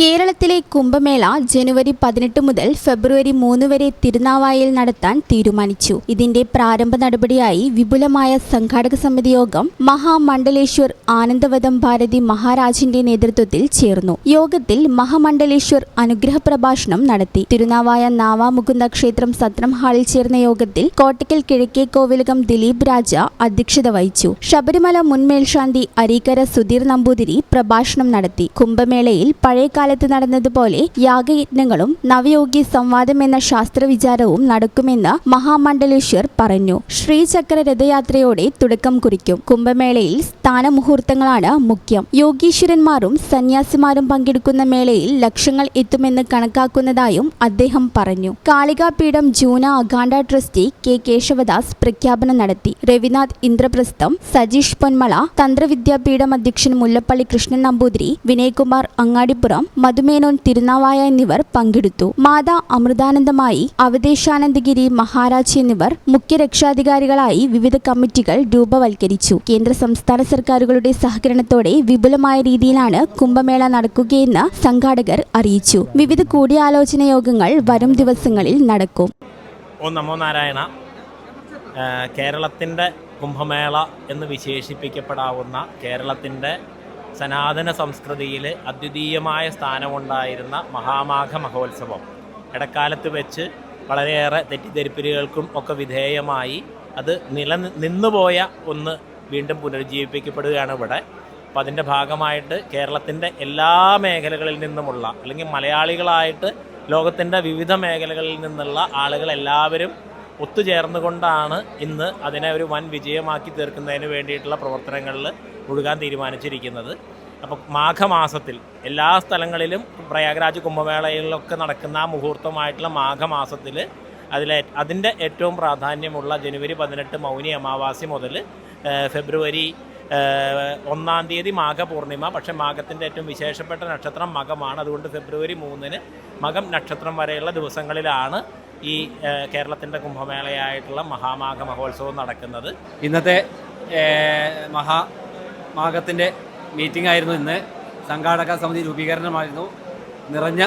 കേരളത്തിലെ കുംഭമേള ജനുവരി പതിനെട്ട് മുതൽ ഫെബ്രുവരി മൂന്ന് വരെ തിരുനാവായയിൽ നടത്താൻ തീരുമാനിച്ചു. ഇതിന്റെ പ്രാരംഭ നടപടിയായി വിപുലമായ സംഘാടക സമിതി യോഗം മഹാമണ്ഡലേശ്വർ ആനന്ദവദം ഭാരതി മഹാരാജിന്റെ നേതൃത്വത്തിൽ ചേർന്നു. യോഗത്തിൽ മഹാമണ്ഡലേശ്വർ അനുഗ്രഹ പ്രഭാഷണം നടത്തി. തിരുനാവായ നാവാമുകുന്ദ ക്ഷേത്രം സത്രം ഹാളിൽ ചേർന്ന യോഗത്തിൽ കോട്ടയ്ക്കൽ കിഴക്കേ കോവിലകം ദിലീപ് രാജ അധ്യക്ഷത വഹിച്ചു. ശബരിമല മുൻ മേൽശാന്തി അരീക്കര സുധീർ നമ്പൂതിരി പ്രഭാഷണം നടത്തി. കുംഭമേളയിൽ പഴയകാലത്ത് നടന്നതുപോലെ യാഗയജ്ഞങ്ങളും നവയോഗി സംവാദം എന്ന ശാസ്ത്രവിചാരവും നടക്കുമെന്ന് മഹാമണ്ഡലേശ്വർ പറഞ്ഞു. ശ്രീചക്ര രഥയാത്രയോടെ തുടക്കം കുറിക്കും. കുംഭമേളയിൽ സ്ഥാനമുഹൂർത്തങ്ങളാണ് മുഖ്യം. യോഗീശ്വരന്മാരും സന്യാസിമാരും പങ്കെടുക്കുന്ന മേളയിൽ ലക്ഷങ്ങൾ എത്തുമെന്ന് കണക്കാക്കുന്നതായും അദ്ദേഹം പറഞ്ഞു. കാളികാപീഠം ജൂന അഖാണ്ട ട്രസ്റ്റി കെ കേശവദാസ് പ്രഖ്യാപനം നടത്തി. രവിനാഥ് ഇന്ദ്രപ്രസ്ഥം സജീഷ് പൊന്മള തന്ത്രവിദ്യാപീഠം അധ്യക്ഷൻ മുല്ലപ്പള്ളി കൃഷ്ണൻ നമ്പൂതിരി വിനയകുമാർ അങ്ങാടിപ്പുറം മധുമേനോൻ തിരുനാവായ എന്നിവർ പങ്കെടുത്തു. മാതാ അമൃതാനന്ദമായി അവദേശാനന്ദഗിരി മഹാരാജ് എന്നിവർ മുഖ്യ രക്ഷാധികാരികളായി വിവിധ കമ്മിറ്റികൾ രൂപവൽക്കരിച്ചു. കേന്ദ്ര സംസ്ഥാന സർക്കാരുകളുടെ സഹകരണത്തോടെ വിപുലമായ രീതിയിലാണ് കുംഭമേള നടക്കുകയെന്ന് സംഘാടകർ അറിയിച്ചു. വിവിധ കൂടിയാലോചന യോഗങ്ങൾ വരും ദിവസങ്ങളിൽ നടക്കും. ഓ നമോ നാരായണ. കേരളത്തിന്റെ കുംഭമേള എന്ന് വിശേഷിപ്പിക്കപ്പെടാവുന്ന കേരളത്തിന്റെ സനാതന സംസ്കൃതിയിൽ അദ്വിതീയമായ സ്ഥാനമുണ്ടായിരുന്ന മഹാമാഘ മഹോത്സവം. ഇടക്കാലത്ത് വെച്ച് വളരെയേറെ തെറ്റിദ്ധരിപ്പിലുകൾക്കും ഒക്കെ വിധേയമായി അത് നില നിന്നുപോയ ഒന്ന് വീണ്ടും പുനരുജ്ജീവിപ്പിക്കപ്പെടുകയാണ് ഇവിടെ. അപ്പം അതിന്റെ ഭാഗമായിട്ട് കേരളത്തിന്റെ എല്ലാ മേഖലകളിൽ നിന്നുമുള്ള അല്ലെങ്കിൽ മലയാളികളായിട്ട് ലോകത്തിന്റെ വിവിധ മേഖലകളിൽ നിന്നുള്ള ആളുകൾ എല്ലാവരും ഒത്തുചേർന്നുകൊണ്ടാണ് ഇന്ന് അതിനെ ഒരു വൻ വിജയമാക്കി തീർക്കുന്നതിന് വേണ്ടിയിട്ടുള്ള പ്രവർത്തനങ്ങളിൽ മുഴുകാൻ തീരുമാനിച്ചിരിക്കുന്നത്. അപ്പോൾ മാഘമാസത്തിൽ എല്ലാ സ്ഥലങ്ങളിലും പ്രയാഗ്രാജ് കുംഭമേളയിലൊക്കെ നടക്കുന്ന ആ മുഹൂർത്തമായിട്ടുള്ള മാഘമാസത്തിൽ അതിലെ അതിന്റെ ഏറ്റവും പ്രാധാന്യമുള്ള ജനുവരി പതിനെട്ട് മൗനി അമാവാസി മുതൽ ഫെബ്രുവരി ഒന്നാം തീയതി മാഘപൂർണിമ. പക്ഷെ മാഘത്തിന്റെ ഏറ്റവും വിശേഷപ്പെട്ട നക്ഷത്രം മകമാണ്. അതുകൊണ്ട് ഫെബ്രുവരി മൂന്നിന് മകം നക്ഷത്രം വരെയുള്ള ദിവസങ്ങളിലാണ് ഈ കേരളത്തിന്റെ കുംഭമേളയായിട്ടുള്ള മഹാമാഘ മഹോത്സവം നടക്കുന്നത്. ഇന്നത്തെ മഹാ മാഘത്തിന്റെ മീറ്റിംഗ് ആയിരുന്നു ഇന്ന്. സംഘാടക സമിതി രൂപീകരണമായിരുന്നു. നിറഞ്ഞ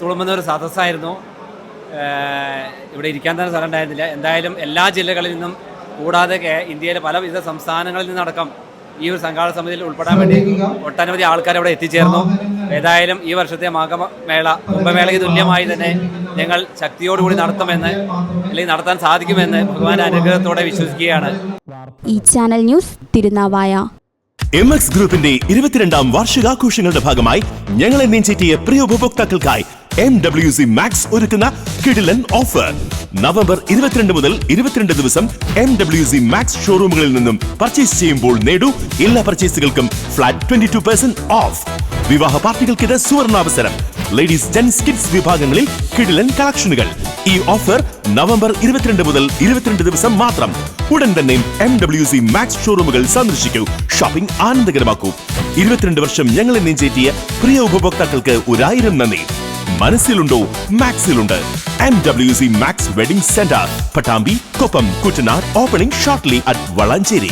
തുളുമ്പുന്ന ഒരു സദസ്സായിരുന്നു ഇവിടെ ഇരിക്കാൻ തന്നെ സ്ഥലം ഉണ്ടായിരുന്നില്ല. എന്തായാലും എല്ലാ ജില്ലകളിൽ നിന്നും കൂടാതെ ഇന്ത്യയിലെ പല വിവിധ സംസ്ഥാനങ്ങളിൽ നിന്നടക്കം ഈ ഒരു സംഘാടക സമിതിയിൽ ഉൾപ്പെടാൻ വേണ്ടി ഒട്ടനവധി ആൾക്കാർ അവിടെ എത്തിച്ചേർന്നു. ഏതായാലും ഈ വർഷത്തെ മാഘമേള കുംഭമേളയ്ക്ക് തുല്യമായി തന്നെ ഞങ്ങൾ ശക്തിയോടുകൂടി നടത്തുമെന്ന് അല്ലെങ്കിൽ നടത്താൻ സാധിക്കുമെന്ന് ഭഗവാന്റെ അനുഗ്രഹത്തോടെ വിശ്വസിക്കുകയാണ്. ഈ channel news Thirunavaya. M X ഗ്രൂപ്പിന്റെ ഇരുപത്തിരണ്ടാം വാർഷികാഘോഷങ്ങളുടെ ഭാഗമായി ഞങ്ങളെ നീഞ്ചേറ്റിയ പ്രിയ ഉപഭോക്താക്കൾക്കായി എം ഡബ്ല്യു സി മാക്സ് ഒരുക്കുന്ന കിടിലൻ ഓഫർ നവംബർ ഇരുപത്തിരണ്ട് മുതൽ ഇരുപത്തിരണ്ട് ദിവസം എം ഡബ്ല്യു സി മാക്സ് ഷോറൂമുകളിൽ നിന്നും പർച്ചേസ് ചെയ്യുമ്പോൾ നേടൂ എല്ലാ പർച്ചേസുകൾക്കും flat twenty two percent off വിവാഹ പാർട്ടികൾക്കിത് സുവർണാവസരം. ലേഡീസ് ജെൻസ് കിഡ്സ് വിഭാഗങ്ങളിൽ കിടിലൻ കളക്ഷനുകൾ ഈ ഓഫർ നവംബർ ഇരുപത്തിരണ്ട് മുതൽ ഇരുപത്തിരണ്ട് ദിവസം മാത്രം. ഉടൻ തന്നെ എം ഡബ്ല്യു സി മാക്സ് ഷോറൂമുകൾ സന്ദർശിക്കൂ. ഷോപ്പിംഗ് ആനന്ദകരമാക്കൂ. ഇരുപത്തിരണ്ട് വർഷം ഞങ്ങളെ നെഞ്ചേറ്റിയ പ്രിയ ഉപഭോക്താക്കൾക്ക് ഒരായിരം നന്ദി. മനസ്സിലുണ്ടോ? മാക്സിലുണ്ട് M W C Max wedding centre Pattambi Koppam Kuttanad opening shortly at Valanchery